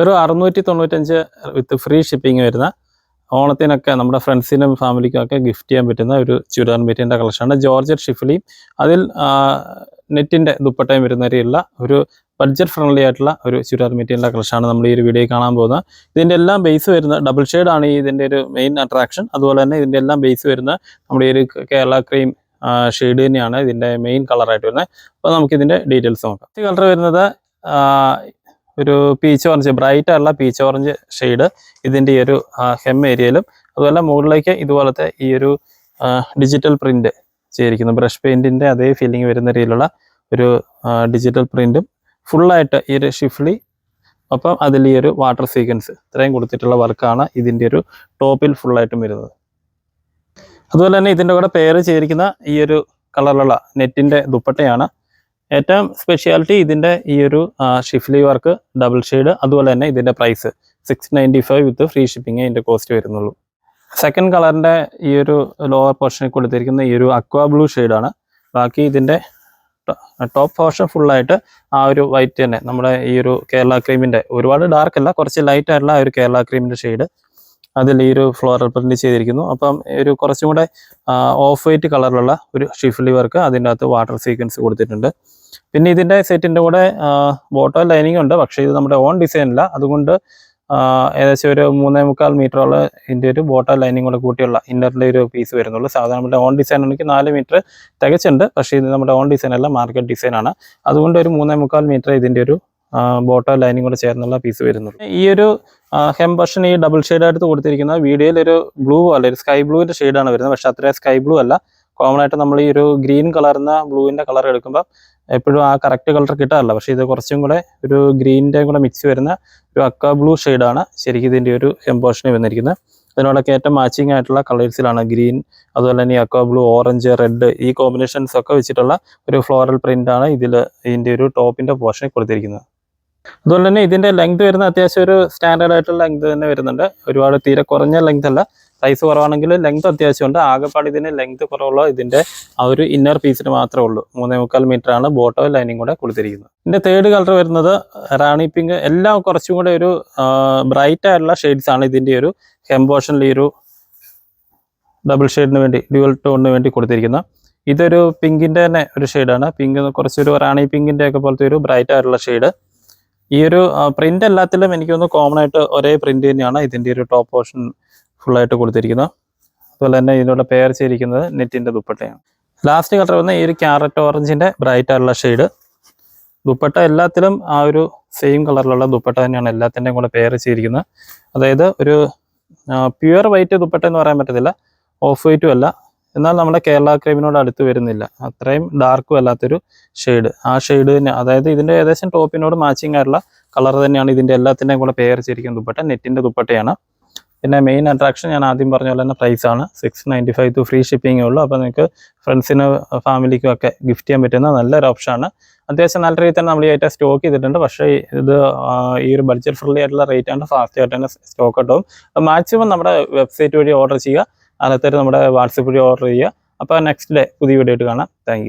വെറും അറുന്നൂറ്റി തൊണ്ണൂറ്റഞ്ച് വിത്ത് ഫ്രീ ഷിപ്പിംഗ് വരുന്ന ഓണത്തിനൊക്കെ നമ്മുടെ ഫ്രണ്ട്സിനും ഫാമിലിക്കും ഒക്കെ ഗിഫ്റ്റ് ചെയ്യാൻ പറ്റുന്ന ഒരു ചുരിദാർ മെറ്റീരിയലിന്റെ കളക്ഷനാണ് ജോർജറ്റ് ഷിഫ്ലിയും. അതിൽ നെറ്റിന്റെ ദുപ്പട്ടയും വരുന്നവരെയുള്ള ഒരു ബഡ്ജറ്റ് ഫ്രണ്ട്ലി ആയിട്ടുള്ള ഒരു ചുരിദാർ മെറ്റീരിയലിന്റെ കളക്ഷനാണ് നമ്മൾ ഈ ഒരു വീഡിയോ കാണാൻ പോകുന്നത്. ഇതിന്റെ എല്ലാം ബേസ് വരുന്ന ഡബിൾ ഈ ഇതിന്റെ ഒരു മെയിൻ അട്രാക്ഷൻ അതുപോലെ തന്നെ ഇതിന്റെ എല്ലാം ബേസ് വരുന്ന നമ്മുടെ ഈ ഒരു കേരള ക്രീം ഷെയ്ഡ് തന്നെയാണ് ഇതിന്റെ മെയിൻ കളറായിട്ട് വരുന്നത്. അപ്പോൾ നമുക്ക് ഇതിന്റെ ഡീറ്റെയിൽസ് നോക്കാം. ഈ കളർ വരുന്നത് ഒരു പീച്ച് ഓറഞ്ച് ബ്രൈറ്റ് ആയിട്ടുള്ള പീച്ച് ഓറഞ്ച് ഷെയ്ഡ് ഇതിന്റെ ഈ ഒരു ഹെം ഏരിയയിലും അതുപോലെ മുകളിലേക്ക് ഇതുപോലത്തെ ഈ ഒരു ഡിജിറ്റൽ പ്രിന്റ് ചെയ്തിരിക്കുന്നു. ബ്രഷ് പെയിന്റിന്റെ അതേ ഫീലിംഗ് വരുന്ന രീതിയിലുള്ള ഒരു ഡിജിറ്റൽ പ്രിന്റും ഫുള്ളായിട്ട് ഈ ഒരു ഷിഫ്ലി ഒപ്പം അതിൽ ഈ ഒരു വാട്ടർ സീക്വൻസ് ഇത്രയും കൊടുത്തിട്ടുള്ള വർക്കാണ് ഇതിന്റെ ഒരു ടോപ്പിൽ ഫുള്ളായിട്ടും വരുന്നത്. അതുപോലെ തന്നെ ഇതിന്റെ കൂടെ പേര് ചെയ്തിരിക്കുന്ന ഈ ഒരു കളറിലുള്ള നെറ്റിന്റെ ദുപ്പട്ടയാണ് ഏറ്റവും സ്പെഷ്യാലിറ്റി ഇതിന്റെ ഈ ഒരു ഷിഫ്ലി വർക്ക് ഡബിൾ ഷെയ്ഡ് അതുപോലെ തന്നെ ഇതിന്റെ price six ninety five with free shipping ഇതിന്റെ കോസ്റ്റ് വരുന്നുള്ളൂ. സെക്കൻഡ് കളറിന്റെ ഈ ഒരു ലോവർ പോർഷനിൽ കൊടുത്തിരിക്കുന്ന ഈ ഒരു അക്വാ ബ്ലൂ ഷെയ്ഡാണ് ബാക്കി ഇതിന്റെ ടോപ്പ് പോർഷൻ ഫുള്ളായിട്ട് ആ ഒരു വൈറ്റ് തന്നെ. നമ്മുടെ ഈ ഒരു കേരള ക്രീമിന്റെ ഒരുപാട് ഡാർക്ക് അല്ല കുറച്ച് ലൈറ്റ് ആയിട്ടുള്ള ആ ഒരു കേരള ക്രീമിന്റെ ഷെയ്ഡ് അതിൽ ഈ ഒരു ഫ്ലോറൽ പ്രിന്റ് ചെയ്തിരിക്കുന്നു. അപ്പം ഒരു കുറച്ചും കൂടെ ഓഫ് വൈറ്റ് കളറിലുള്ള ഒരു ഷിഫ്ലി വർക്ക് അതിന്റെ അകത്ത് വാട്ടർ സീക്വൻസ് കൊടുത്തിട്ടുണ്ട്. പിന്നെ ഇതിന്റെ സെറ്റിന്റെ കൂടെ ബോട്ടോ ലൈനിങ് ഉണ്ട്. പക്ഷേ ഇത് നമ്മുടെ ഓൺ ഡിസൈനല്ല അതുകൊണ്ട് ഏകദേശം ഒരു മൂന്നേ മുക്കാൽ മീറ്ററോളം ഇതിന്റെ ഒരു ബോട്ടോ ലൈനിങ് കൂടെ കൂട്ടിയുള്ള ഇന്നറിന്റെ ഒരു പീസ് വരുന്നുള്ളൂ. സാധാരണ നമ്മുടെ ഓൺ ഡിസൈൻ ആണെങ്കിൽ നാല് മീറ്റർ തികച്ചുണ്ട്. പക്ഷേ ഇത് നമ്മുടെ ഓൺ ഡിസൈൻ അല്ല മാർക്കറ്റ് ഡിസൈനാണ് അതുകൊണ്ട് ഒരു മൂന്നേ മുക്കാൽ മീറ്റർ ഇതിന്റെ ഒരു ബോട്ടോ ലൈനിങ് കൂടെ ചേർന്നുള്ള പീസ് വരുന്നുള്ളൂ. ഈ ഒരു ഹെം ബഷൻ ഈ ഡബിൾ ഷെയ്ഡ് ആയിട്ട് കൊടുത്തിരിക്കുന്ന വീഡിയോയിൽ ഒരു ബ്ലൂ അല്ല ഒരു സ്കൈ ബ്ലൂവിന്റെ ഷെയ്ഡാണ് വരുന്നത്. പക്ഷെ അത്ര സ്കൈ ബ്ലൂ അല്ല. കോമൺ ആയിട്ട് നമ്മൾ ഈ ഒരു ഗ്രീൻ കളർന്ന ബ്ലൂവിന്റെ കളർ എടുക്കുമ്പോൾ എപ്പോഴും ആ കറക്റ്റ് കളർ കിട്ടാറില്ല. പക്ഷേ ഇത് കുറച്ചും കൂടെ ഒരു ഗ്രീനിന്റെ കൂടെ മിക്സ് വരുന്ന ഒരു അക്ക ബ്ലൂ ഷെയ്ഡാണ് ശരിക്കും ഇതിന്റെ ഒരു എംബോഷന് വന്നിരിക്കുന്നത്. അതിനോടൊക്കെ ഏറ്റവും മാച്ചിങ് ആയിട്ടുള്ള കളേഴ്സിലാണ് ഗ്രീൻ അതുപോലെ തന്നെ അക്വ ബ്ലൂ ഓറഞ്ച് റെഡ് ഈ കോമ്പിനേഷൻസ് ഒക്കെ വെച്ചിട്ടുള്ള ഒരു ഫ്ലോറൽ പ്രിന്റ് ആണ് ഇതിൽ ഇതിന്റെ ഒരു ടോപ്പിന്റെ പോർഷനിൽ കൊടുത്തിരിക്കുന്നത്. അതുപോലെ തന്നെ ഇതിന്റെ ലെങ്ത് വരുന്ന അത്യാവശ്യം ഒരു സ്റ്റാൻഡേർഡ് ആയിട്ടുള്ള ലെങ്ത് തന്നെ വരുന്നുണ്ട്. ഒരുപാട് തീരെ കുറഞ്ഞ ലെങ്ത് അല്ല. സൈസ് കുറവാണെങ്കിൽ ലെങ്ത് അത്യാവശ്യമുണ്ട്. ആകെപ്പാട് ഇതിന് ലെങ്ത് കുറവുള്ള ഇതിന്റെ ആ ഒരു ഇന്നർ പീസിന് മാത്രമേ ഉള്ളൂ. മൂന്നേ മുക്കാൽ മീറ്റർ ആണ് ബോട്ടോ ലൈനിങ് കൂടെ കൊടുത്തിരിക്കുന്നത്. ഇതിന്റെ തേർഡ് കളർ വരുന്നത് റാണി പിങ്ക് എല്ലാം കുറച്ചും കൂടെ ഒരു ബ്രൈറ്റ് ആയിട്ടുള്ള ഷെയ്ഡ്സ് ആണ് ഇതിന്റെ ഒരു ഹെംബോഷനിൽ ഒരു ഡബിൾ ഷെയ്ഡിന് വേണ്ടി ഡ്യുവൽ ടോണിന് വേണ്ടി കൊടുത്തിരിക്കുന്നത്. ഇതൊരു പിങ്കിന്റെ തന്നെ ഒരു ഷെയ്ഡാണ് പിങ്ക് കുറച്ചൊരു റാണി പിങ്കിന്റെ ഒക്കെ പോലത്തെ ഒരു ബ്രൈറ്റ് ആയിട്ടുള്ള ഷെയ്ഡ് ഈ ഒരു പ്രിന്റ് എല്ലാത്തിലും എനിക്ക് തോന്നുന്നു കോമൺ ആയിട്ട് ഒരേ പ്രിന്റ് തന്നെയാണ് ഇതിന്റെ ഒരു ടോപ്പ് പോർഷൻ ഫുൾ ആയിട്ട് കൊടുത്തിരിക്കുന്നത്. അതുപോലെ തന്നെ ഇതിനോട് പെയർ ചെയ്തിരിക്കുന്നത് നെറ്റിന്റെ ദുപ്പട്ടയാണ്. ലാസ്റ്റ് കളർ വന്ന ഈ ഒരു ക്യാരറ്റ് ഓറഞ്ചിന്റെ ബ്രൈറ്റ് ആയിട്ടുള്ള ഷെയ്ഡ് ദുപ്പട്ട എല്ലാത്തിലും ആ ഒരു സെയിം കളറിലുള്ള ദുപ്പട്ട തന്നെയാണ് എല്ലാത്തിന്റെയും കൂടെ പെയർ ചെയ്തിരിക്കുന്നത്. അതായത് ഒരു പ്യുവർ വൈറ്റ് ദുപ്പട്ട എന്ന് പറയാൻ പറ്റത്തില്ല. ഓഫ് വൈറ്റും അല്ല. എന്നാൽ നമ്മുടെ കേരള ക്രീമിനോട് അടുത്ത് വരുന്നില്ല. അത്രയും ഡാർക്കും അല്ലാത്തൊരു ഷെയ്ഡ് ആ ഷെയ്ഡ് തന്നെ അതായത് ഇതിന്റെ ഏകദേശം ടോപ്പിനോട് മാച്ചിങ് ആയിട്ടുള്ള കളർ തന്നെയാണ് ഇതിന്റെ എല്ലാത്തിന്റെയും കൂടെ പെയർ ചെയ്തിരിക്കുന്ന ദുപ്പട്ട നെറ്റിന്റെ ദുപ്പട്ടയാണ്. പിന്നെ മെയിൻ അട്രാക്ഷൻ ഞാൻ ആദ്യം പറഞ്ഞ പോലെ തന്നെ പ്രൈസ് ആണ്. Six ninety five to free ഷിപ്പിംഗേ ഉള്ളൂ. അപ്പോൾ നിങ്ങൾക്ക് ഫ്രണ്ട്സിന് ഫാമിലിക്കും ഒക്കെ ഗിഫ്റ്റ് ചെയ്യാൻ പറ്റുന്ന നല്ലൊരു ഓപ്ഷനാണ് അത്യാവശ്യം നല്ല രീതിയിൽ തന്നെ നമ്മൾ ഈ ഐറ്റം സ്റ്റോക്ക് ചെയ്തിട്ടുണ്ട്. പക്ഷേ ഇത് ഈ ഒരു ബഡ്ജറ്റ് ഫ്രണ്ട്ലി ആയിട്ടുള്ള റേറ്റ് ആണ്. ഫാസ്റ്റ് ആയിട്ട് തന്നെ സ്റ്റോക്ക് കിട്ടും മാക്സിമം നമ്മുടെ വെബ്സൈറ്റ് വഴി ഓർഡർ ചെയ്യുക. അല്ലാത്തവർ നമ്മുടെ വാട്സപ്പ് വഴി ഓർഡർ ചെയ്യുക. അപ്പോൾ നെക്സ്റ്റ് ഡേ പുതിയ വീഡിയോ ആയിട്ട് കാണാം. താങ്ക്